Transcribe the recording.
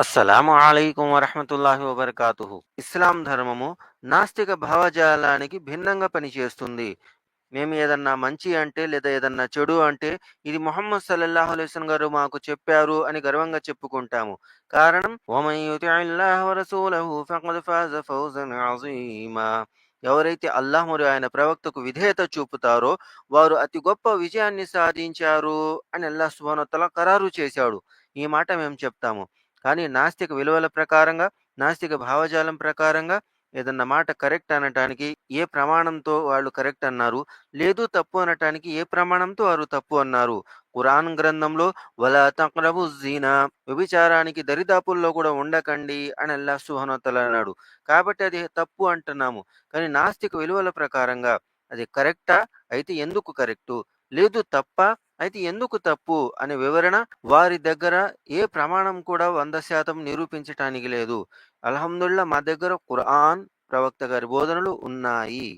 అస్సలాము అలైకుం వరహమతుల్లాహి వబర్కాతుహు. ఇస్లాం ధర్మము నాస్తిక భావజాలానికి భిన్నంగా పనిచేస్తుంది. మేము ఏదన్నా మంచి అంటే లేదా ఏదన్నా చెడు అంటే ఇది మొహమ్మద్ సల్లల్లాహు అలైస్లం గారు మాకు చెప్పారు అని గర్వంగా చెప్పుకుంటాము. కారణం ఎవరైతే అల్లాహ్ మరియు ఆయన ప్రవక్తకు విధేయత చూపుతారో వారు అతి గొప్ప విజయాన్ని సాధించారు అని అల్లాహ్ సుబ్హానహు ఖరారు చేశాడు. ఈ మాట మేము చెప్తాము. కానీ నాస్తిక విలువల ప్రకారంగా నాస్తిక భావజాలం ప్రకారంగా ఏదన్నా మాట కరెక్ట్ అనటానికి ఏ ప్రమాణంతో వాళ్ళు కరెక్ట్ అన్నారు లేదు తప్పు అనటానికి ఏ ప్రమాణంతో వారు తప్పు అన్నారు. కురాన్ గ్రంథంలో వల తక్రబు జీనా వ్యభిచారానికి దరిదాపుల్లో కూడా ఉండకండి అని అల్లా సుహనతల అన్నాడు. కాబట్టి అది తప్పు అంటున్నాము. కానీ నాస్తిక విలువల ప్రకారంగా అది కరెక్టా? అయితే ఎందుకు కరెక్టు? లేదు తప్ప అయితే ఎందుకు తప్పు అనే వివరణ వారి దగ్గర ఏ ప్రమాణం కూడా వంద శాతం నిరూపించటానికి లేదు. అల్హమ్దుల్లా మా దగ్గర ఖురాన్ ప్రవక్త గారి బోధనలు ఉన్నాయి.